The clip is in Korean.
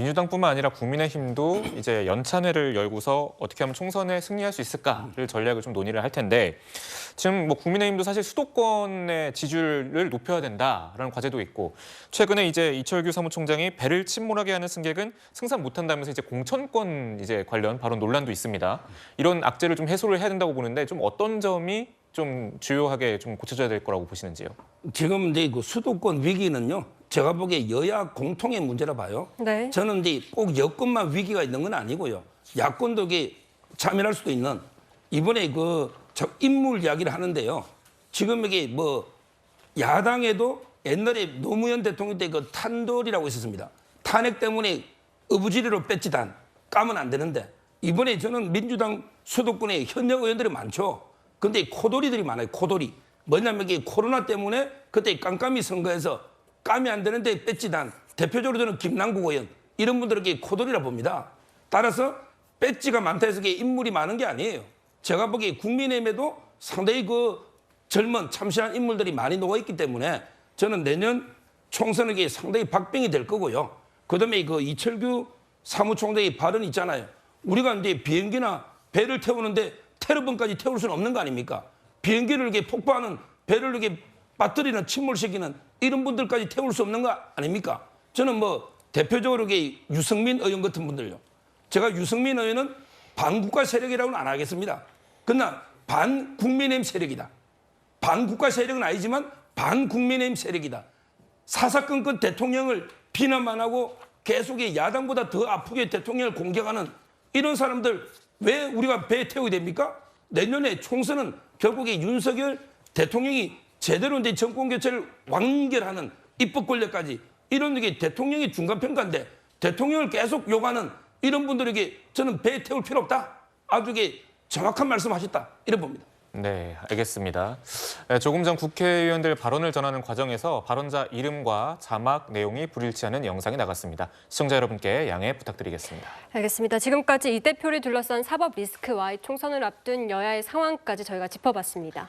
민주당뿐만 아니라 국민의힘도 이제 연찬회를 열고서 어떻게 하면 총선에 승리할 수 있을까를 전략을 좀 논의를 할 텐데 지금 뭐 국민의힘도 사실 수도권의 지지율을 높여야 된다라는 과제도 있고 최근에 이제 이철규 사무총장이 배를 침몰하게 하는 승객은 승산 못한다면서 이제 공천권 이제 관련 발언 논란도 있습니다. 이런 악재를 좀 해소를 해야 된다고 보는데 좀 어떤 점이 좀 주요하게 좀 고쳐져야 될 거라고 보시는지요? 지금 이제 그 수도권 위기는요. 제가 보기에 여야 공통의 문제라 봐요. 네. 저는 이제 꼭 여권만 위기가 있는 건 아니고요. 야권도 이게 참여할 수도 있는 이번에 그저 인물 이야기를 하는데요. 지금 이게 뭐 야당에도 옛날에 노무현 대통령 때 그 탄돌이라고 있었습니다. 탄핵 때문에 어부지리로 뺐지단 까면 안 되는데 이번에 저는 민주당 수도권에 현역 의원들이 많죠. 근데 코돌이들이 많아요. 코돌이. 뭐냐면 이게 코로나 때문에 그때 깜깜이 선거에서 까면 안 되는데 뺐지단 대표적으로 저는 김남국 의원 이런 분들에게 코돌이라 봅니다. 따라서 배지가 많다 해서 인물이 많은 게 아니에요. 제가 보기에 국민의힘에도 상당히 그 젊은 참신한 인물들이 많이 녹아 있기 때문에 저는 내년 총선에 상당히 박빙이 될 거고요. 그다음에 그 이철규 사무총장의 발언 있잖아요. 우리가 이제 비행기나 배를 태우는데 테러범까지 태울 수는 없는 거 아닙니까? 비행기를 이렇게 폭파하는 배를 이렇게 빠뜨리는 침몰시키는 이런 분들까지 태울 수 없는 거 아닙니까? 저는 뭐 대표적으로 유승민 의원 같은 분들요. 제가 유승민 의원은 반국가 세력이라고는 안 하겠습니다. 그러나 반국민의힘 세력이다. 반국가 세력은 아니지만 반국민의힘 세력이다. 사사건건 대통령을 비난만 하고 계속 이 야당보다 더 아프게 대통령을 공격하는 이런 사람들 왜 우리가 배에 태우게 됩니까? 내년에 총선은 결국에 윤석열 대통령이 제대로 이제 정권 교체를 완결하는 입법 권력까지 이런 게 대통령의 중간 평가인데 대통령을 계속 욕하는 이런 분들에게 저는 배에 태울 필요 없다. 아주 정확한 말씀하셨다. 이런 봅니다. 네, 알겠습니다. 네, 조금 전 국회의원들 발언을 전하는 과정에서 발언자 이름과 자막 내용이 불일치하는 영상이 나갔습니다. 시청자 여러분께 양해 부탁드리겠습니다. 알겠습니다. 지금까지 이 대표를 둘러싼 사법 리스크와 총선을 앞둔 여야의 상황까지 저희가 짚어봤습니다.